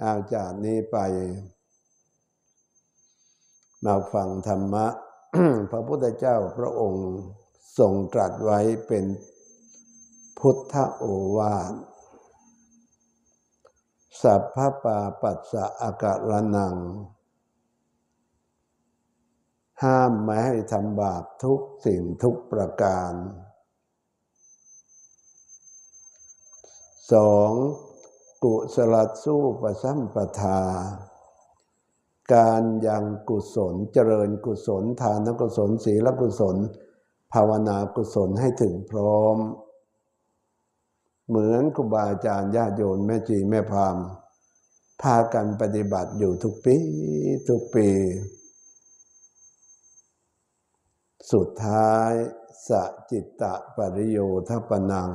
เอาจากนี้ไป มาฟังธรรมะ พระพุทธเจ้าพระองค์ทรงตรัสไว้เป็นพุทธโอวาท สัพพปาปัสสะอากาศนัง ห้ามไม่ให้ทำบาปทุกสิ่งทุกประการสอง กุศลสู้ประสัมปทา การยังกุศลเจริญกุศล ทานกุศลศีลกุศล ภาวนากุศลให้ถึงพร้อม เหมือนครูบาอาจารย์ญาติโยมแม่จีแม่พามพากันปฏิบัติอยู่ทุกปี ทุกปี สุดท้ายสจิตตะปริโยทปนัง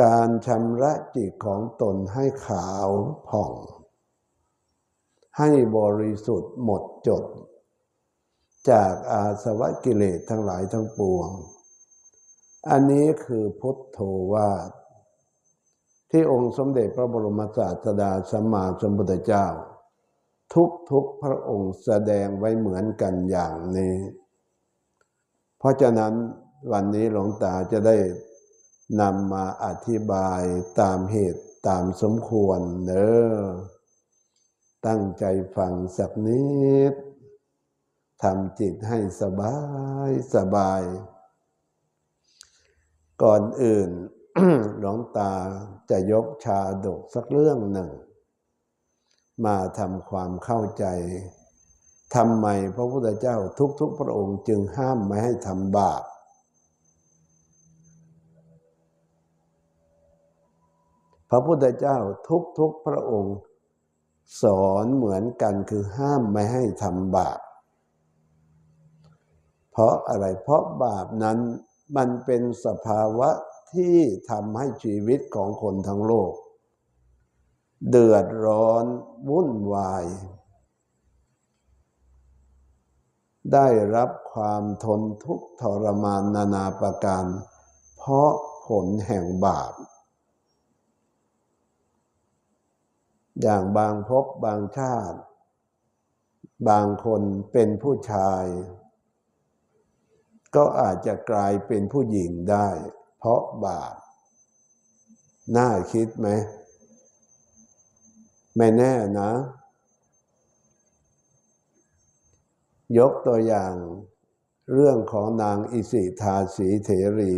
การชำระจิตของตนให้ขาวผ่อง ให้บริสุทธิ์หมดจด จากอาสวะกิเลสทั้งหลายทั้งปวง อันนี้คือพุทโธวาทที่องค์สมเด็จพระบรมศาสดาสัมมาสัมพุทธเจ้า ทุกทุกพระองค์แสดงไว้เหมือนกันอย่างนี้ เพราะฉะนั้นวันนี้หลวงตาจะได้ นำมาอธิบายตามเหตุตามสมควรเนอตั้งใจฟังสักนิดทำจิตให้สบายสบาย ก่อนอื่นหลวงตาจะยกชาดกสักเรื่องหนึ่ง มาทำความเข้าใจทำไมพระพุทธเจ้าทุกๆพระองค์จึงห้ามไม่ให้ทำบาป พระพุทธเจ้าทุกๆพระองค์ สอนเหมือนกันคือห้ามไม่ให้ทำบาป เพราะอะไรเพราะบาปนั้นมันเป็นสภาวะที่ทำให้ชีวิตของคนทั้งโลก เดือดร้อนวุ่นวาย ได้รับความทนทุกข์ทรมานนานาประการ เพราะผลแห่งบาป อย่างบางภพบางชาติ บางคนเป็นผู้ชาย ก็อาจจะกลายเป็นผู้หญิงได้ เพราะบาปน่าคิดไหม ไม่แน่นะ ยกตัวอย่างเรื่องของนางอิสิทาสีเถรี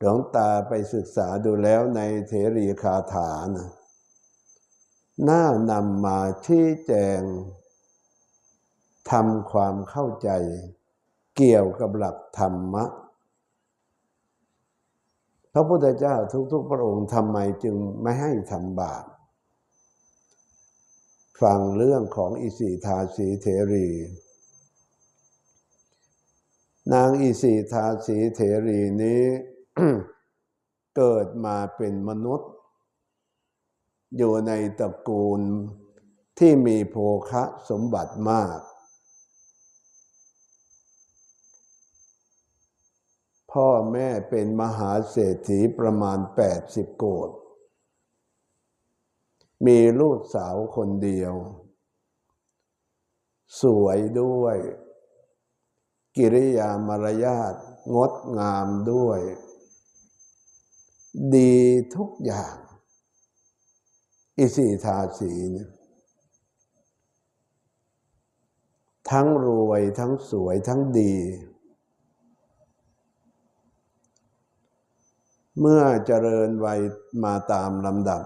หลวงตาไปศึกษาดูแล้วในเถรีคาถานะน่านำมาชี้แจงทำความเข้าใจเกี่ยวกับหลักธรรมะ พระพุทธเจ้าทุกๆพระองค์ทำไมจึงไม่ให้ทำบาปฟังเรื่องของอิสิทาสีเถรี นางอิสิทาสีเถรีนี้ เกิดมาเป็นมนุษย์ อยู่ในตระกูลที่มีโภคะสมบัติมาก พ่อแม่เป็นมหาเศรษฐีประมาณ 80 โกดมีลูกสาวคนเดียว สวยด้วย กิริยามารยาทงดงามด้วย ดีทุกอย่าง อิสิทาสีเนี่ยทั้งรวยทั้งสวยทั้งดี เมื่อเจริญวัยมาตามลำดับ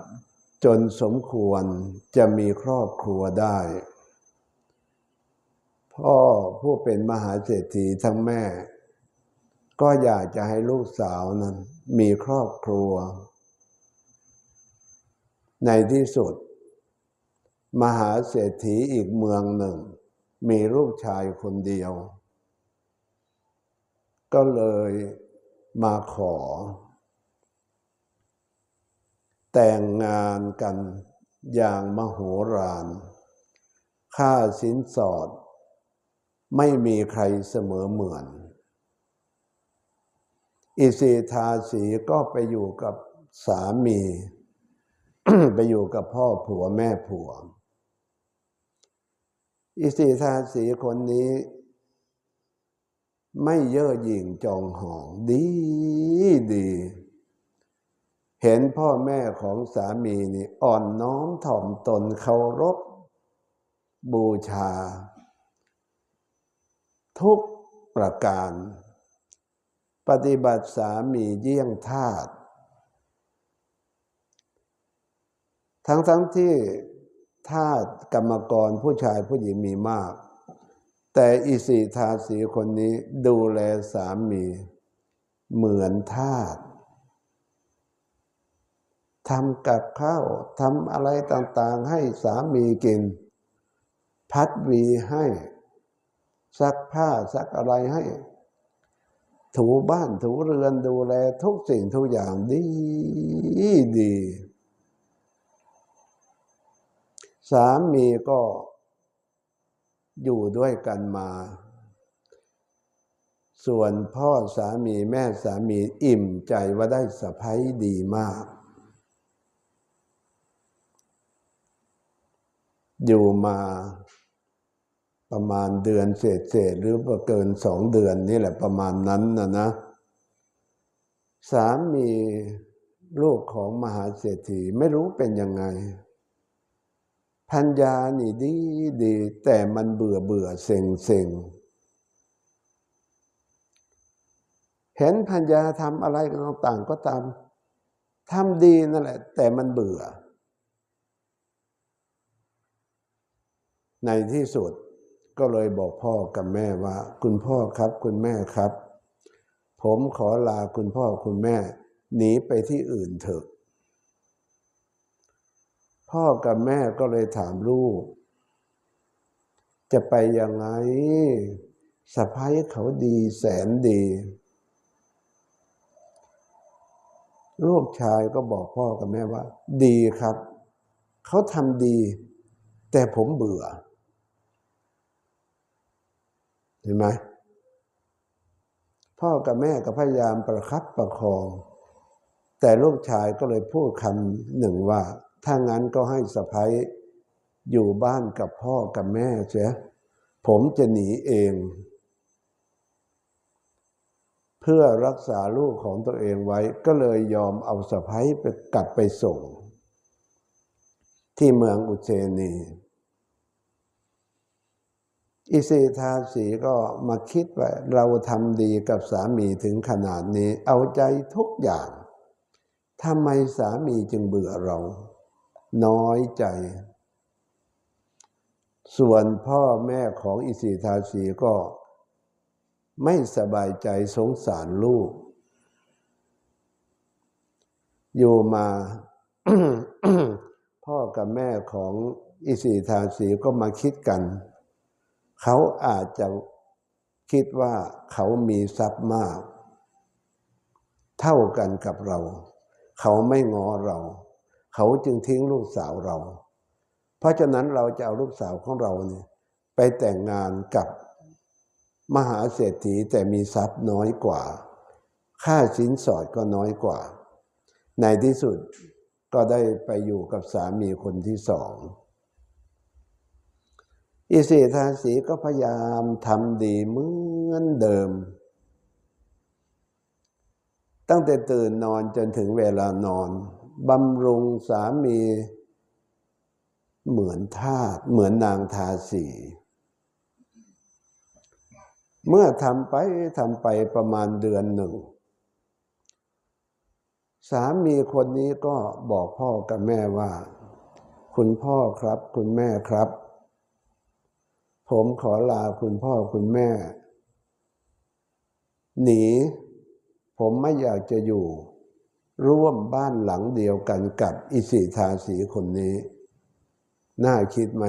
จนสมควรจะมีครอบครัวได้ พ่อผู้เป็นมหาเศรษฐีทั้งแม่ ก็อยากจะให้ลูกสาวนั้น มีครอบครัว ในที่สุด มหาเศรษฐีอีกเมืองหนึ่ง มีลูกชายคนเดียว ก็เลยมาขอ แต่งงานกันอย่างมโหฬารค่าสินสอด ไม่มีใครเสมอเหมือน อิสิทาสีก็ไปอยู่กับสามี ไปอยู่กับพ่อผัวแม่ผัว อิสีทาสีคนนี้ ไม่เย่อหยิ่งจองหองดีดี เห็นพ่อแม่ของสามีนี่อ่อนน้อมถ่อมตนเคารพ บูชา ทุกประการ ปฏิบัติสามีเยี่ยงทาสทั้งทั้งที่ทาสกรรมกรผู้ชายผู้หญิงมีมาก แต่อิสิทาสีคนนี้ดูแลสามีเหมือนทาสทำกับข้าวทำอะไรต่างๆ ให้สามีกิน พัดวีให้ ซักผ้าซักอะไรให้ ถูบ้านถูเรือนดูแลทุกสิ่งทุกอย่างดีดี สามีก็อยู่ด้วยกันมา ส่วนพ่อสามีแม่สามีอิ่มใจว่าได้สะพ้ยดีมาก อยู่มา ประมาณเดือนเศษเศษหรือเกินสองเดือนนี่แหละประมาณนั้นนะนะ สามีลูกของมหาเศรษฐีไม่รู้เป็นยังไงพัญญานี่ดีดี แต่มันเบื่อเบื่อเซ็งเซ็งเห็นพัญญาทำอะไรต่างก็ตามทำดีนั่นแหละ แต่มันเบื่อ ในที่สุด ก็เลยบอกพ่อกับแม่ว่า คุณพ่อครับ คุณแม่ครับ ผมขอลาคุณพ่อคุณแม่หนีไปที่อื่นเถอะ พ่อกับแม่ก็เลยถามลูก จะไปยังไงสะพ้ายเขาดีแสนดี ลูกชายก็บอกพ่อกับแม่ว่า ดีครับ เขาทำดี แต่ผมเบื่อ เห็นไหมพ่อกับแม่ก็พยายามประคับประคอง แต่ลูกชายก็เลยพูดคำหนึ่งว่า ถ้างั้นก็ให้สะพ้ยอยู่บ้านกับพ่อกับแม่เสียผมจะหนีเอง เพื่อรักษาลูกของตัวเองไว้ ก็เลยยอมเอาสะพ้ยไปกลับไปส่ง ที่เมืองอุเชนี อิสิทาสีก็มาคิดว่าเราทำดีกับสามีถึงขนาดนี้ เอาใจทุกอย่างทำไมสามีจึงเบื่อเรา น้อยใจ ส่วนพ่อแม่ของอิสิทาสีก็ ไม่สบายใจสงสารลูก อยู่มาพ่อกับแม่ของอิสิทาสีก็มาคิดกัน เขาอาจจะคิดว่าเขามีทรัพย์มาก เท่ากันกับเรา เขาไม่งอเรา เขาจึงทิ้งลูกสาวเรา เพราะฉะนั้นเราจะเอาลูกสาวของเราเนี่ยไปแต่งงานกับมหาเศรษฐีแต่มีทรัพย์น้อยกว่า ค่าสินสอดก็น้อยกว่า ในที่สุดก็ได้ไปอยู่กับสามีคนที่สอง อิสิทาสีก็พยายามทำดีเหมือนเดิม ตั้งแต่ตื่นนอนจนถึงเวลานอนบำรุงสามี เหมือนทาสเหมือนนางทาสี เมื่อทำไปทำไปประมาณเดือนหนึ่ง สามีคนนี้ก็บอกพ่อกับแม่ว่า คุณพ่อครับ คุณแม่ครับ ผมขอลาคุณพ่อคุณแม่ หนี ผมไม่อยากจะอยู่ ร่วมบ้านหลังเดียวกันกับอิสิทาสีคนนี้ น่าคิดไหม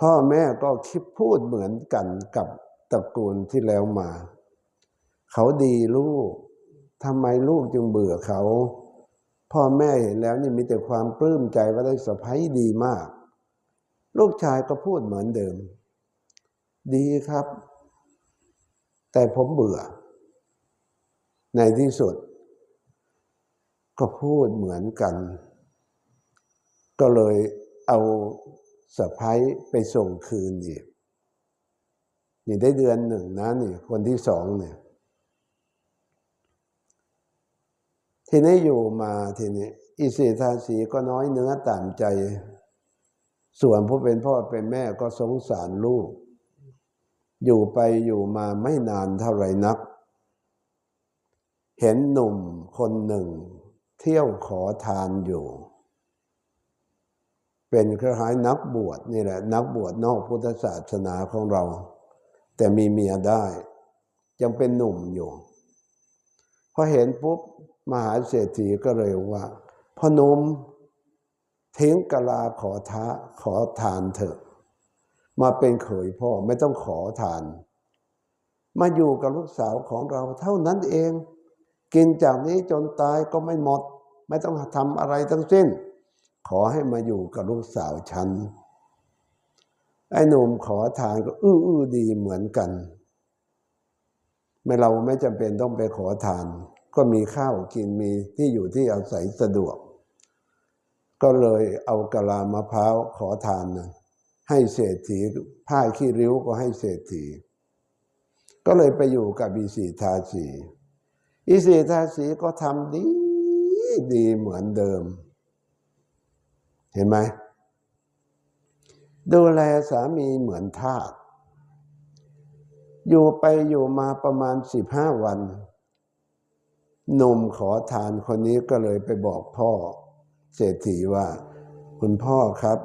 พ่อแม่ก็คิดพูดเหมือนกันกับตระกูลที่แล้วมา เขาดีลูกทำไมลูกจึงเบื่อเขา พ่อแม่เห็นแล้วนี่มีแต่ความปลื้มใจว่าได้สะพ้ยดีมาก ลูกชายก็พูดเหมือนเดิม ดีครับ แต่ผมเบื่อ ในที่สุด ก็พูดเหมือนกัน ก็เลยเอาสะพ้ายไปส่งคืนอีกนี่ได้เดือนหนึ่งนะนี่คนที่สองเนี่ย ทีนี้อยู่มาทีนี้อิสิทาสีก็น้อยเนื้อต่ำใจ ส่วนผู้เป็นพ่อเป็นแม่ก็สงสารลูก อยู่ไปอยู่มาไม่นานเท่าไรนัก เห็นหนุ่มคนหนึ่ง เที่ยวขอทานอยู่ เป็นคล้ายนักบวชนี่แหละ นักบวชนอกพุทธศาสนาของเรา แต่มีเมียได้ ยังเป็นหนุ่มอยู่พอเห็นปุ๊บมหาเศรษฐีก็เลยว่าพ่อนุ่ม ทิ้งกะลาขอท้าขอทานเถอะ มาเป็นเขยพ่อไม่ต้องขอทาน มาอยู่กับลูกสาวของเราเท่านั้นเอง กินจากนี้จนตายก็ไม่หมด ไม่ต้องทำอะไรทั้งสิ้น ขอให้มาอยู่กับลูกสาวฉัน ไอ้หนุ่มขอทานก็อื้ออื้อดีเหมือนกันไม่เราไม่จำเป็นต้องไปขอทาน ก็มีข้าวกินมีที่อยู่ที่อาศัยสะดวก ก็เลยเอากะลามะพร้าวขอทานนะให้เศรษฐีผ้าขี้ริ้วก็ให้เศรษฐี ก็เลยไปอยู่กับอีสีทาสีอีสีทาสีก็ทำดีดีเหมือนเดิม เห็นไหมดูแลสามีเหมือนทาสอยู่ไปอยู่มาประมาณสิบห้าวันหนุ่มขอทานคนนี้ก็เลยไปบอกพ่อ เศรษฐีว่า คุณพ่อครับ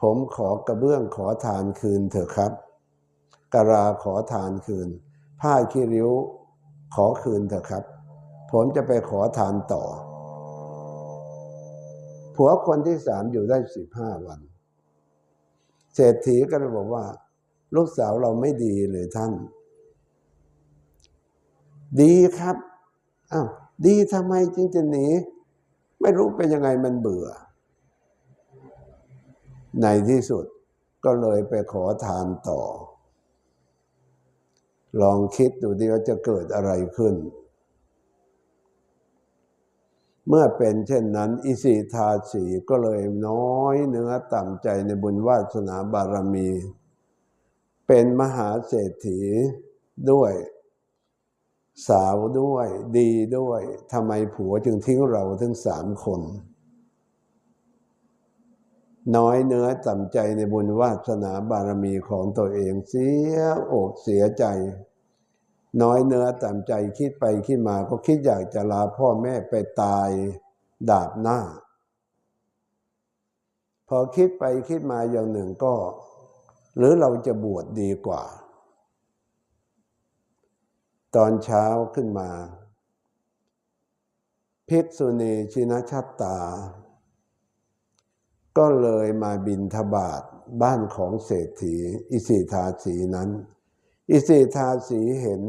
ผมขอกระเบื้องขอทานคืนเถอะครับกะราขอทานคืน ผ้าขี้ริ้วขอคืนเถอะครับ ผมจะไปขอทานต่อ ผัวคนที่สามอยู่ได้สิบห้าวัน เศรษฐีก็เลยบอกว่า ลูกสาวเราไม่ดีเลยท่าน ดีครับอ้าวดีทำไมจึงจะหนี ไม่รู้เป็นยังไงมันเบื่อ ในที่สุดก็เลยไปขอทานต่อ ลองคิดดูดีว่าจะเกิดอะไรขึ้น เมื่อเป็นเช่นนั้น อิสิทาสีก็เลยน้อยเนื้อต่ำใจในบุญวาสนาบารมี เป็นมหาเศรษฐีด้วย สาวด้วยดีด้วยทำไมผัวจึงทิ้งเราทั้งสามคน น้อยเนื้อต่ำใจในบุญวาสนาบารมีของตัวเองเสียอกเสียใจ น้อยเนื้อต่ำใจคิดไปคิดมาก็คิดอยากจะลาพ่อแม่ไปตายดาบหน้า พอคิดไปคิดมาอย่างหนึ่งก็ หรือเราจะบวชดดีกว่า ตอนเช้าขึ้นมา ภิกษุณีชินชัตตา ก็เลยมาบินทบาทบ้านของเศรษฐี อิสิทาสีนั้น อิสิทาสีเห็น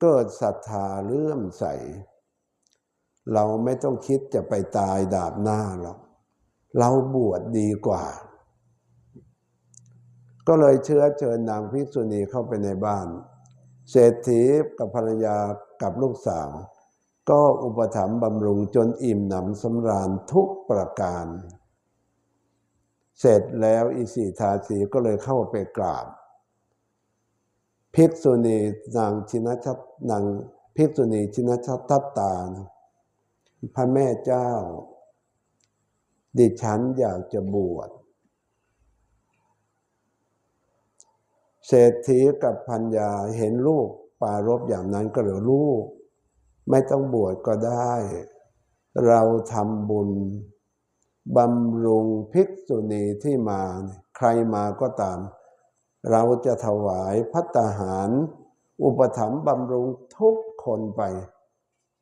เกิดศรัทธาเลื่อมใส เราไม่ต้องคิดจะไปตายดาบหน้าหรอก เราบวชดดีกว่า ก็เลยเชื้อเชิญนางภิกษุณีเข้าไปในบ้าน เศรษฐีกับภรรยากับลูกสาว ก็อุปถัมภ์บำรุงจนอิ่มหนำสำราญทุกประการ เสร็จแล้วอิสิทาสีก็เลยเข้าไปกราบ ภิกษุณีนางชินชัตนางภิกษุณีชินชัตตตา พระแม่เจ้า ดิฉันอยากจะบวช เศรษฐีกับพัญญาเห็นลูกปารบอย่างนั้นก็เหลยลูก ไม่ต้องบวชก็ได้ เราทำบุญบำรุงภิกษุณีที่มา ใครมาก็ตาม เราจะถวายพัตหาร อุปถัมภ์บำรุงทุกคนไป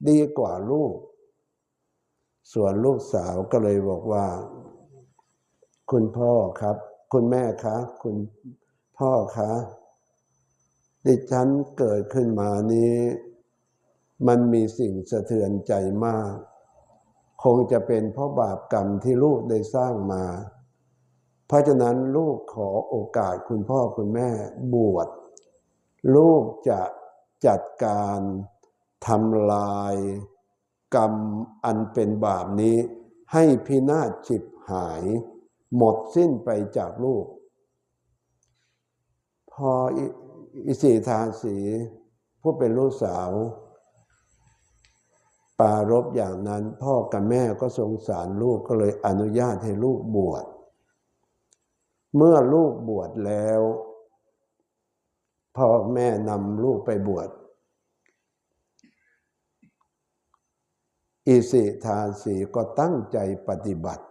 ดีกว่าลูก ส่วนลูกสาวก็เลยบอกว่า คุณพ่อครับ คุณแม่คะ คุณ พ่อคะดิฉันเกิดขึ้นมานี้ มันมีสิ่งสะเทือนใจมาก คงจะเป็นเพราะบาปกรรมที่ลูกได้สร้างมา เพราะฉะนั้นลูกขอโอกาสคุณพ่อคุณแม่บวชลูกจะจัดการทำลายกรรมอันเป็นบาปนี้ ให้พินาศฉิบหาย หมดสิ้นไปจากลูก ออิอิสิทาสี ผู้เป็นลูกสาว ปารบอย่างนั้นพ่อกับแม่ก็สงสารลูกก็เลยอนุญาตให้ลูกบวช เมื่อลูกบวชแล้วพ่อแม่นำลูกไปบวชอิสิทาสีก็ตั้งใจปฏิบัติ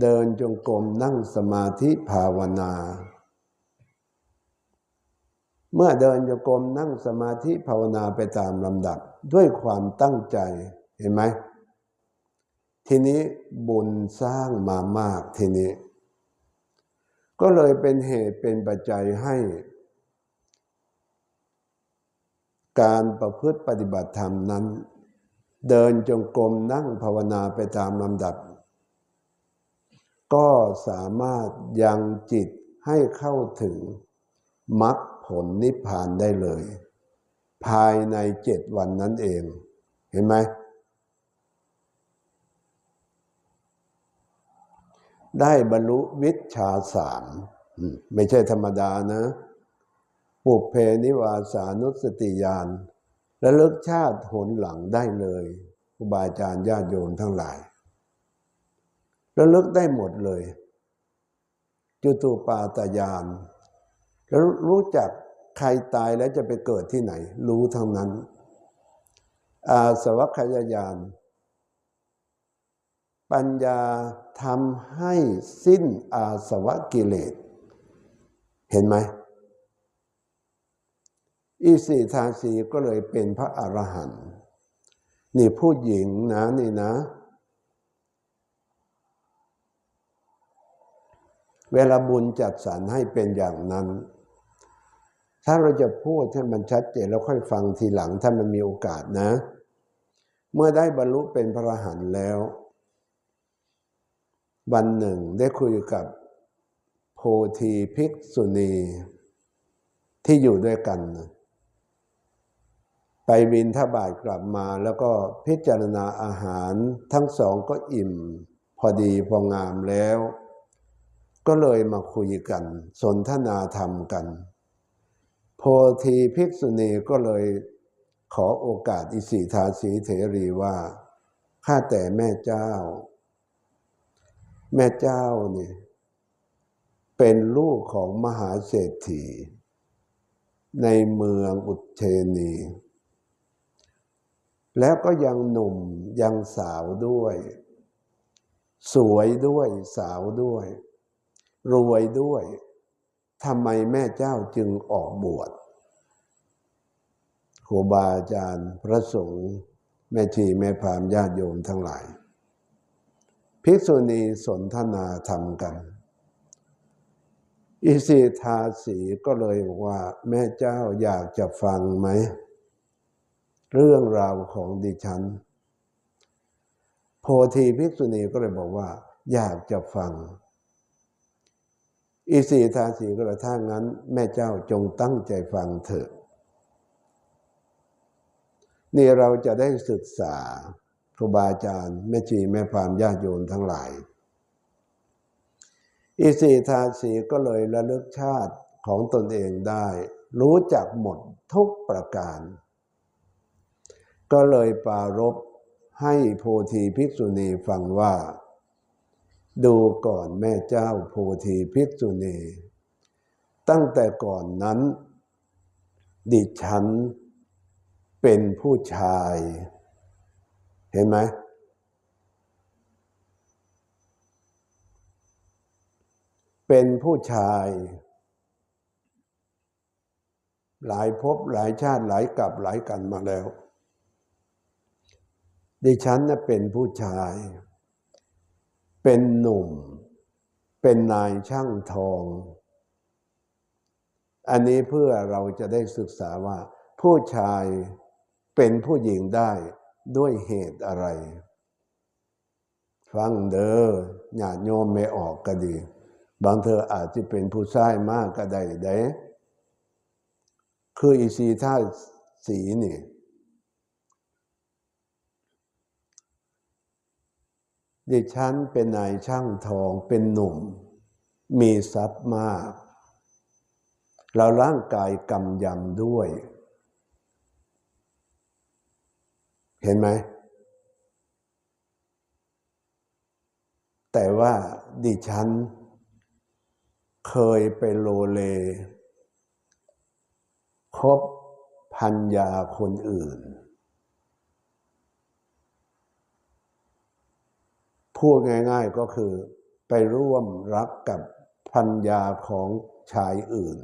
เดินจงกรมนั่งสมาธิภาวนา เมื่อเดินจงกรมนั่งสมาธิภาวนาไปตามลำดับด้วยความตั้งใจเห็นไหม ทีนี้บุญสร้างมามากทีนี้ ก็เลยเป็นเหตุเป็นปัจจัยให้ การประพฤติปฏิบัติธรรมนั้น เดินจงกรมนั่งภาวนาไปตามลำดับ ก็สามารถยังจิตให้เข้าถึงมรรค ผลนิพพานได้เลย ภายในเจ็ดวันนั้นเอง เห็นไหมได้บรรลุวิชาสามไม่ใช่ธรรมดานะ ปุเพนิวาสานุสติญาณและเลิกชาติหนหลังได้เลยครูบาอาจารย์ญาติโยมทั้งหลาย แล้วเลิกได้หมดเลย จุตูปาตญาณ แล้วรู้จักใครตายแล้วจะไปเกิดที่ไหน รู้ทั้งนั้น อาสวัคยายาน ปัญญาทำให้สิ้นอาสวะกิเลส เห็นไหม อีสีทาสีก็เลยเป็นพระอรหันต์นี่ผู้หญิงนะนี่นะ เวลาบุญจัดสรรให้เป็นอย่างนั้น ถ้าเราจะพูดให้มันชัดเจนแล้วค่อยฟังทีหลังถ้ามันมีโอกาสนะ เมื่อได้บรรลุเป็นพระอรหันต์แล้ว วันหนึ่งได้คุยกับโพธีภิกษุณีที่อยู่ด้วยกัน ไปบินทบาทกลับมาแล้วก็พิจารณาอาหารทั้งสองก็อิ่ม พอดีพองามแล้ว ก็เลยมาคุยกัน สนทนาธรรมกัน โพธีภิกษุณีก็เลยขอโอกาสอิสิทาสีเถรีว่า ข้าแต่แม่เจ้า แม่เจ้าเนี่ยเป็นลูกของมหาเศรษฐี ในเมืองอุเทนี แล้วก็ยังหนุ่มยังสาวด้วย สวยด้วยสาวด้วย รวยด้วย ทำไมแม่เจ้าจึงออกบวชครูบาอาจารย์พระสงฆ์แม่ชีแม่พรามญาติโยมทั้งหลาย ภิกษุณีสนทนาธรรมกัน อิสิทาสีก็เลยบอกว่า แม่เจ้าอยากจะฟังไหม เรื่องราวของดิฉัน โพธีภิกษุณีก็เลยบอกว่า อยากจะฟัง อิสิทาสีก็เลยถ้างั้น แม่เจ้าจงตั้งใจฟังเถอะนี่เราจะได้ศึกษาครูบาอาจารย์ แม่ชีแม่พามญาติโยมทั้งหลาย อิสิทาสีก็เลยระลึกชาติของตนเองได้ รู้จักหมดทุกประการ ก็เลยปรารบให้โพธีภิกษุณีฟังว่า ดูก่อนแม่เจ้าโพธีภิกษุณีตั้งแต่ก่อนนั้น ดิฉันเป็นผู้ชาย เห็นไหมเป็นผู้ชาย หลายภพหลายชาติหลายกับหลายกันมาแล้ว ดิฉันน่ะเป็นผู้ชาย เป็นหนุ่ม เป็นนายช่างทอง อันนี้เพื่อเราจะได้ศึกษาว่า ผู้ชายเป็นผู้หญิงได้ด้วยเหตุอะไร ฟังเด้อญาติโยมไม่ออกก็ดี บางเธออาจจะเป็นผู้ชายมากก็ได้เด้คืออีสีท่าสีนี่ ดิฉันเป็นนายช่างทองเป็นหนุ่ม มีทรัพย์มากเราร่างกายกำยำด้วย เห็นไหม แต่ว่าดิฉัน เคยไปโลเล คบพันยาคนอื่น พูดง่ายๆก็คือไปร่วมรักกับพันยาของชายอื่น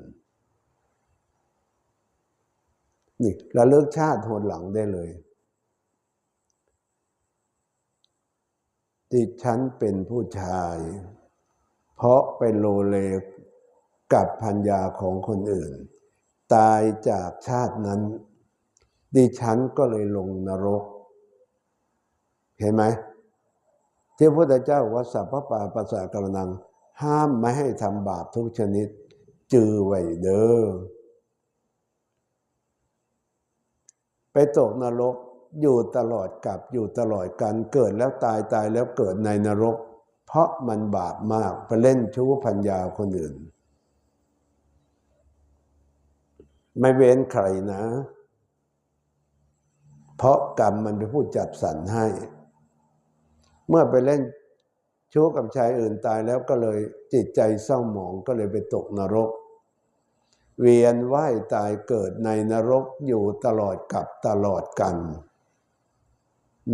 นี่ระลึกชาติโหดหลังได้เลยดิฉันเป็นผู้ชาย เพราะไปโลเลกับพันยาของคนอื่น ตายจากชาตินั้น ดิฉันก็เลยลงนรก เห็นไหม ที่พระพุทธเจ้าว่าสัพพปาปัสสะกรนัง ห้ามไม่ให้ทำบาปทุกชนิด จือไว้เด้อไปตกนรกอยู่ตลอดกับอยู่ตลอดกันเกิดแล้วตายตายแล้วเกิดในนรก เพราะมันบาปมากไปเล่นชู้พัญญาคนอื่น ไม่เว้นใครนะ เพราะกรรมมันเป็นผู้จัดสรรให้ เมื่อไปเล่นชู้กับชายอื่นตายแล้วก็เลยจิตใจเศร้าหมองก็เลยไปตกนรก เวียนว่ายตายเกิดในนรกอยู่ตลอดกับตลอดกัน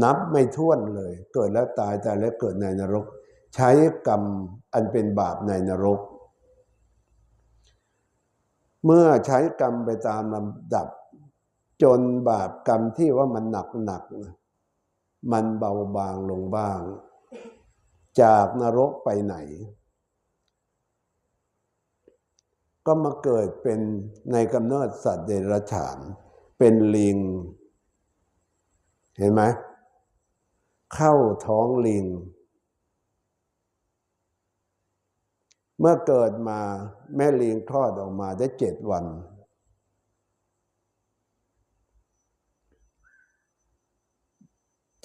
นับไม่ถ้วนเลย เกิดแล้วตายตายแล้วเกิดในนรก ใช้กรรมอันเป็นบาปในนรก เมื่อใช้กรรมไปตามลำดับ จนบาปกรรมที่ว่ามันหนักหนัก มันเบาบางลงบ้าง จากนรกไปไหน ก็มาเกิดเป็นในกำเนิดสัตว์เดรัจฉาน เป็นลิง เห็นไหม เข้าท้องลิง เมื่อเกิดมาแม่ลิงคลอดออกมาได้เจ็ดวัน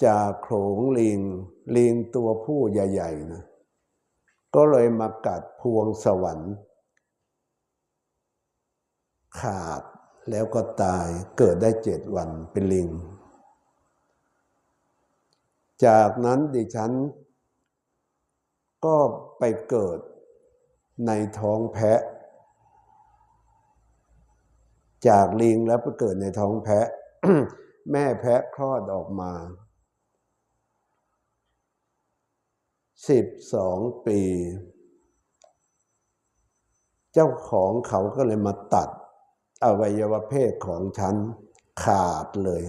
จากโขงลิง ลิงตัวผู้ใหญ่ๆนะก็เลยมากัดพวงสวรรค์ ขาดแล้วก็ตายเกิดได้เจ็ดวันเป็นลิง จากนั้นดิฉัน ก็ไปเกิดในท้องแพะ จากลิงแล้วไปเกิดในท้องแพะ แม่แพะคลอดออกมา สิบสองปี เจ้าของเขาก็เลยมาตัดอวัยวะเพศของฉันขาดเลย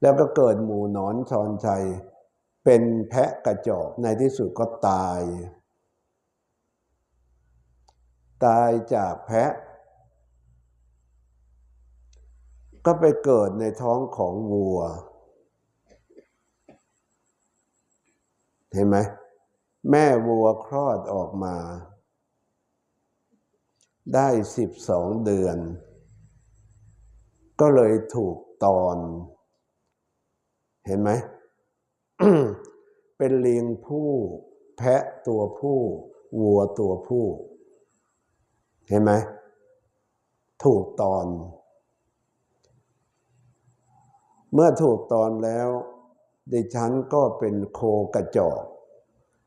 แล้วก็เกิดหมูนอนชอนชัย เป็นแพะกระจอกในที่สุดก็ตาย ตายจากแพะ ก็ไปเกิดในท้องของวัว เห็นไหมแม่วัวคลอดออกมา ได้สิบสองเดือน ก็เลยถูกตอน เห็นไหม เป็นเลิงผู้ แพะตัวผู้ วัวตัวผู้ เห็นไหม ถูกตอน เมื่อถูกตอนแล้ว ดิฉันก็เป็นโคกระจอก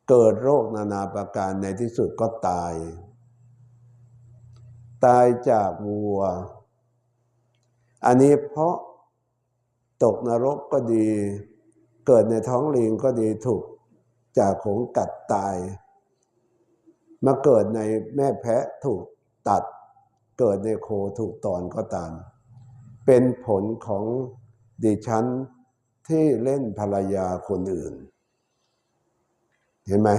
เกิดโรคนานาประการในที่สุดก็ตาย ตายจากวัว อันนี้เพราะตกนรกก็ดี เกิดในท้องลิงก็ดีถูกจากขงกัดตาย มาเกิดในแม่แพะถูกตัด เกิดในโคถูกตอนก็ตาม เป็นผลของดิฉัน ที่เล่นภรรยาคนอื่น เห็นไหม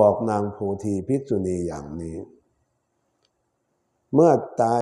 บอกนางโพธีพิกษุณีอย่างนี้ เมื่อตาย